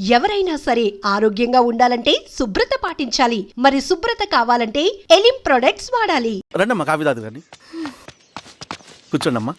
ఎవరైనా సరే ఆరోగ్యంగా ఉండాలంటే శుభ్రత పాటించాలి. మరి శుభ్రత కావాలంటే ఎలిం ప్రొడక్ట్స్ వాడాలి. రండమ్మా కాఫీ తాదు కానీ. కూర్చోండమ్మా.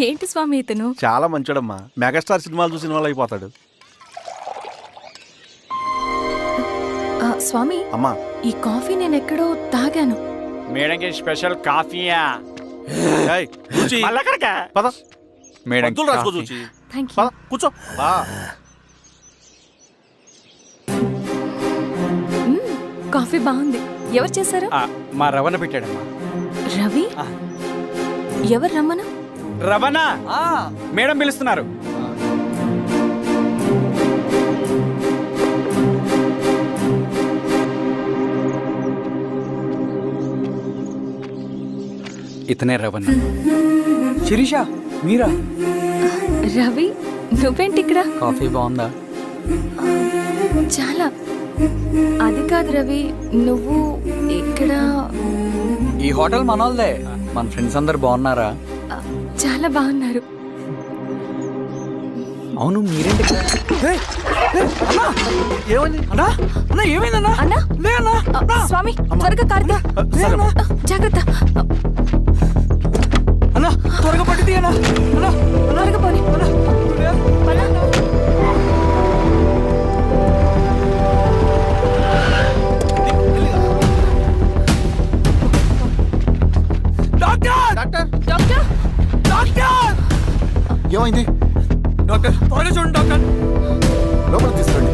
ఏంటి స్వామి ఇతను? చాలా మంచోడమ్మా. మెగాస్టార్ సినిమాలు చూసిన వాళ్ళు అయిపోతాడు. ఆ, స్వామి అమ్మా. ఈ కాఫీ నేను ఎక్కడో తాగాను. మేడంకి స్పెషల్ కాఫీయా? ఏయ్, చూచి మళ్ళక్కడికా పద. మేడం మందులు రాసుకో చూచి థ్యాంక్ యూ పద కూర్చో. బా. కాఫీ బాగుంది. ఎవరు చేశారు? మా రవణ పెట్టాడమ్మా. రవి? ఆ. ఎవరు రమ్మన రవణ! మేడం పిలుస్తున్నారు. ఇతనే రవణ. శిరీష మీరా? రవి నువ్వేంటి ఇక్కడ? కాఫీ బాగుందా? చాలా. అది కాదు రవి నువ్వు ఇక్కడ? ఈ హోటల్ మనోల్దే. మన ఫ్రెండ్స్ అందరు బాగున్నారా? చాలా బాగున్నారు. అవును మీరేంటి! ఏమైంది? అన్నా అన్నా ఏమైందన్నా అన్నా? స్వామి త్వరగా జాగ్రత్త. త్వరగా పట్టిది అన్నా. అన్నా త్వరగా పోనీ. డాక్టర్! డాక్టర్? డాక్టర్? ఏమైంది? డాక్టర్? త్వరగా చూడండి డాక్టర్. లోపల తీసుకురండి.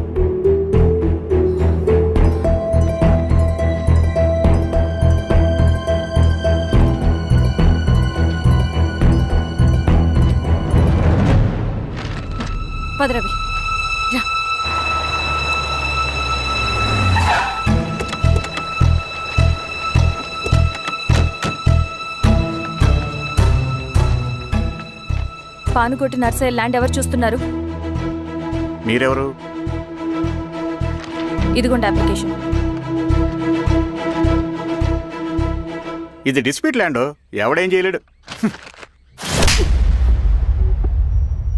పద రవి. రా. పానుకోటి నర్సరీ ల్యాండ్ ఎవరు చూస్తున్నారు? మీరెవరు? ఇదిగోండి అప్లికేషన్. ఇది డిస్ప్యూట్ ల్యాండ్. ఎవడేం చేయలేడు.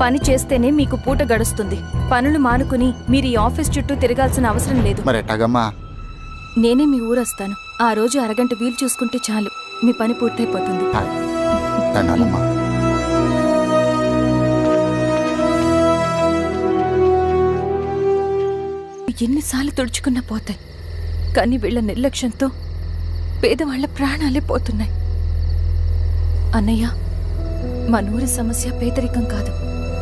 పని చేస్తేనే మీకు పూట గడుస్తుంది. పనులు మానుకుని మీరు ఈ ఆఫీస్ చుట్టూ తిరగాల్సిన అవసరం లేదు. నేనే మీ ఊరొస్తాను. ఆ రోజు అరగంట వీలు చూసుకుంటే చాలు. మీ పని పూర్తయిపోతుంది. ఎన్నిసార్లు తుడుచుకున్నా పోతాయి కానీ వీళ్ళ నిర్లక్ష్యంతో పేదవాళ్ళ ప్రాణాలే పోతున్నాయి. అన్నయ్య మన ఊరి సమస్య పేదరికం కాదు.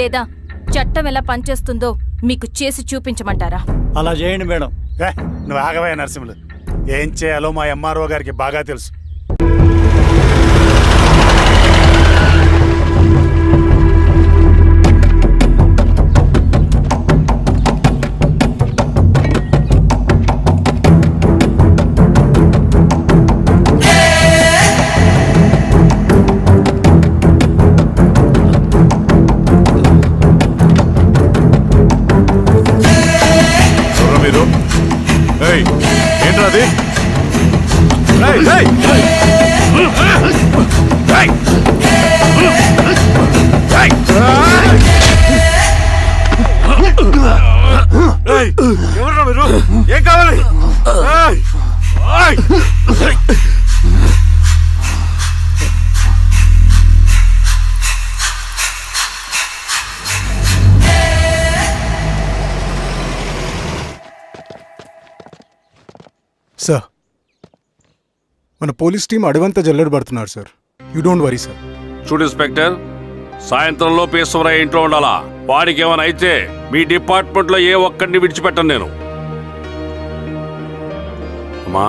లేదా చట్టం ఎలా పనిచేస్తుందో మీకు చేసి చూపించమంటారా? అలా చేయండి మేడం. నువ్వు ఆగవే నరసింహులు. ఏం చేయాలో మా ఎంఆర్ఓ గారికి బాగా తెలుసు. సార్ మన పోలీస్ టీం అడవంతా జల్లెడ పడుతున్నారు sir you don't worry sir చూడు ఇన్స్పెక్టర్. సాయంత్రంలో ఈశ్వరయ్య ఇంట్లో ఉండాలా? వాడికి ఏమైనా అయితే మీ డిపార్ట్మెంట్లో ఏ ఒక్కడిని విడిచిపెట్టను నేను. అమ్మా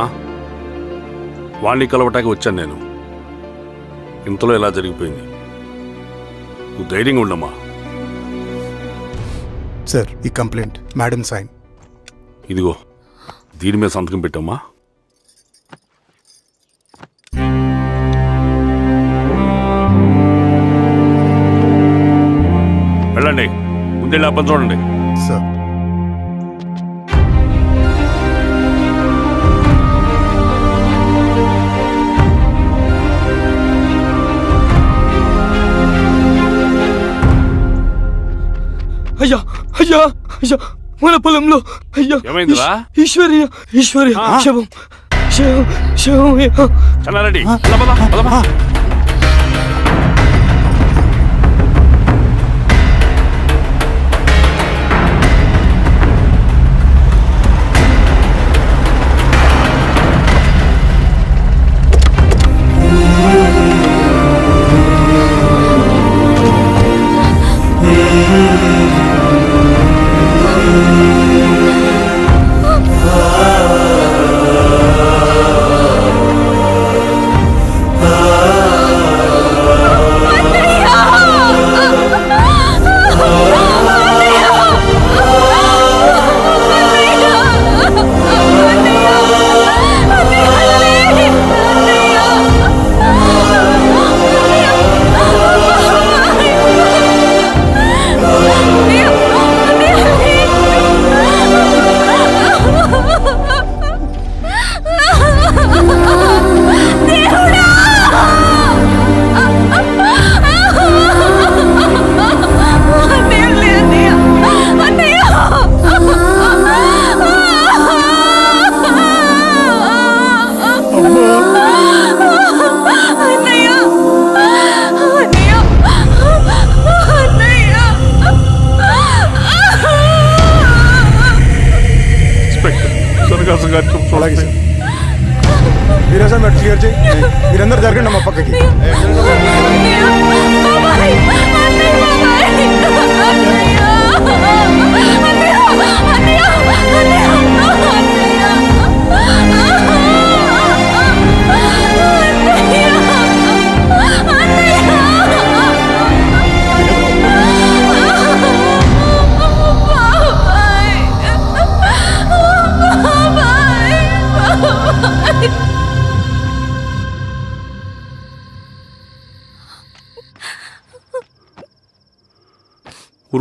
వాణ్ణి కలవటానికి వచ్చాను నేను. ఇంతలో ఇలా జరిగిపోయింది? నువ్వు ధైర్యంగా ఉండమ్మా. సార్ ఈ కంప్లైంట్ మేడం సైన్. ఇదిగో దీని మీద సంతకం పెట్టమ్మా. వెళ్ళండి. ముందెళ్ళి అబ్బని చూడండి. అయ్యా అయ్యా మన పొలంలో అయ్యా ఏమైందిరా? ఈశ్వర్య ఈశ్వర్య. శవం శవం శవం చల్లారెడ్డి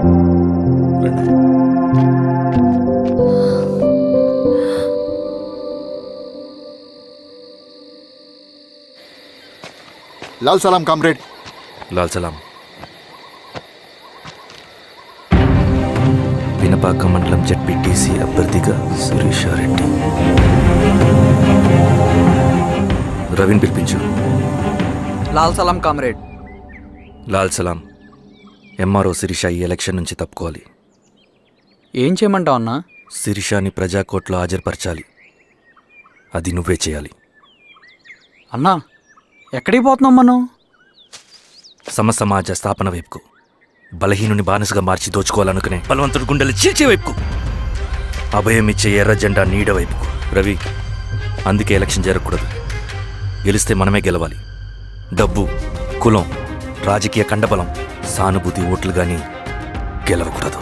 లాల్ సలాం కామ్రేడ్. లాల్ సలాం. పినపాక మండలం జడ్పీటీసీ అభ్యర్థిగా సురేషారెడ్డి రవిని పిలిపించు. లాల్ సలాం కామ్రేడ్. లాల్ సలాం. ఎంఆర్ఓ శిరీష ఈ ఎలక్షన్ నుంచి తప్పుకోవాలి. ఏం చేయమంటావు అన్నా? శిరీషాని ప్రజాకోర్టులో హాజరుపరచాలి. అది నువ్వే చేయాలి. అన్నా ఎక్కడికి పోతున్నాం మనం? సమసమాజ స్థాపన వైపుకు బలహీనుని బానిసగా మార్చి దోచుకోవాలనుకునే బలవంతుడి గుండెలు చీల్చే వైపుకు అభయం ఇచ్చే ఎర్ర జెండా నీడ వైపుకు. రవి అందుకే ఎలక్షన్ జరగకూడదు. గెలిస్తే మనమే గెలవాలి. డబ్బు కులం రాజకీయ కండబలం సానుభూతి ఓట్లు కానీ గెలవకూడదు.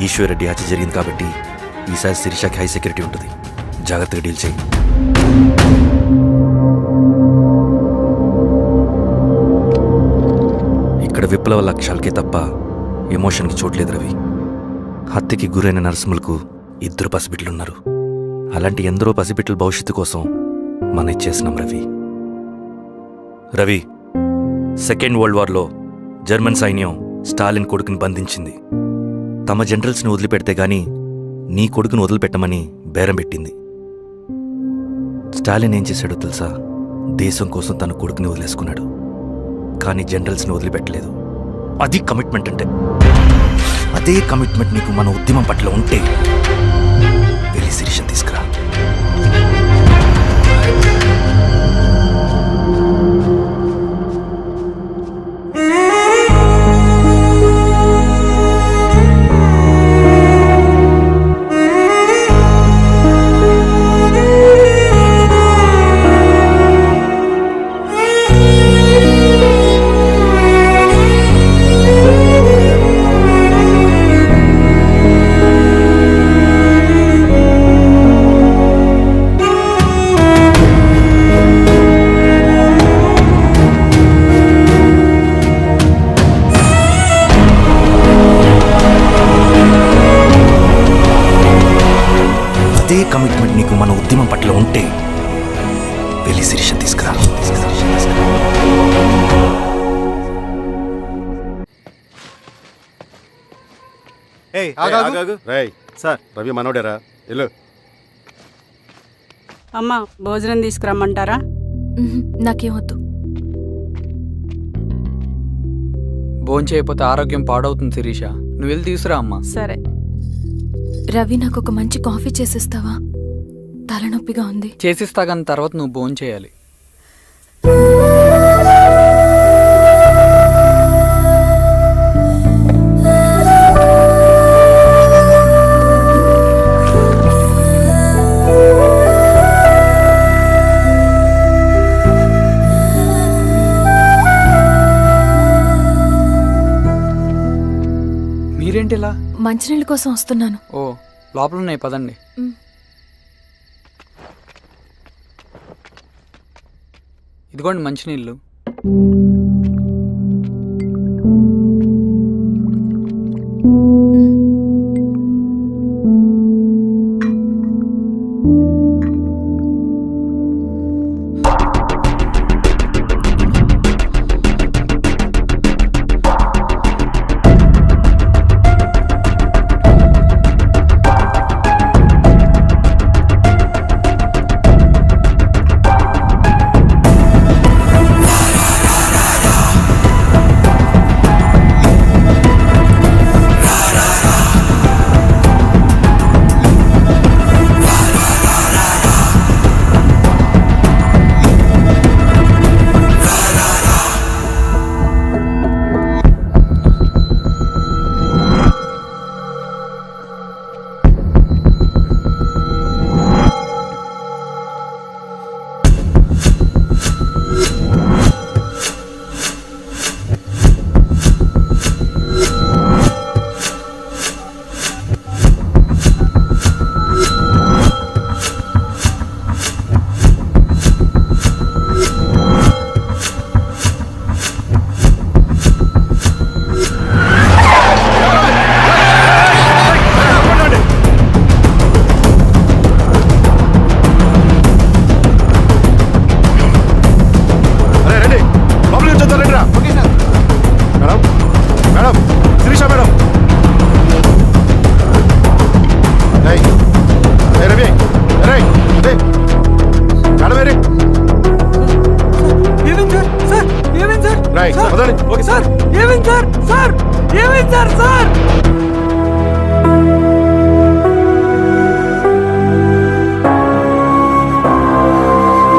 ఈశ్వరెడ్డి హత్య జరిగింది కాబట్టి ఈసారి శిరీషకి హై సెక్యూరిటీ ఉంటుంది. జాగ్రత్తగా డీల్ చేయి. ఇక్కడ విప్లవ లక్ష్యాలకే తప్ప ఎమోషన్కి చోట్లేదు రవి. హత్యకి గురైన నరసింహులకు ఇద్దరు పసిబిడ్డలున్నారు. అలాంటి ఎందరో పసిబిడ్డల భవిష్యత్తు కోసం మనం ఇచ్చేసినాం రవి. రవి సెకండ్ వరల్డ్ వార్లో జర్మన్ సైన్యం స్టాలిన్ కొడుకుని బంధించింది. తమ జనరల్స్ని వదిలిపెడితే గాని నీ కొడుకును వదిలిపెట్టమని బేరం పెట్టింది. స్టాలిన్ ఏం చేశాడో తెలుసా? దేశం కోసం తన కొడుకుని వదిలేసుకున్నాడు. కానీ జనరల్స్ని వదిలిపెట్టలేదు. అది కమిట్మెంట్ అంటే. అదే కమిట్మెంట్ నీకు మన ఉద్యమం పట్ల ఉంటే. వెళ్ళి శిరీషం తీసుకు అదే కమిట్మెంట్ నీకు మన ఉద్యమం పట్ల ఉంటే వెళ్ళి శిరీషం తీసుకురా. తీసుకురా, తీసుకురా. రేయ్ సార్. రవి మనోడేరా? వెళ్ళు. అమ్మ భోజనం తీసుకురమ్మంటారా? ఉహుం, నాకేం వద్దు. భోజనం చేయకపోతే ఆరోగ్యం పాడవుతుంది శిరీష. నువ్వు వెళ్ళి తీసురా అమ్మా. సరే. రవి నాకు ఒక మంచి కాఫీ చేసిస్తావా? తలనొప్పిగా ఉంది. చేసిస్తా కానీ తర్వాత నువ్వు భోంచేయాలి చేయాలి. మంచినీళ్ళ కోసం వస్తున్నాను. ఓ లోపల ఉన్నాయి పదండి. ఇదిగోండి మంచినీళ్ళు. అరే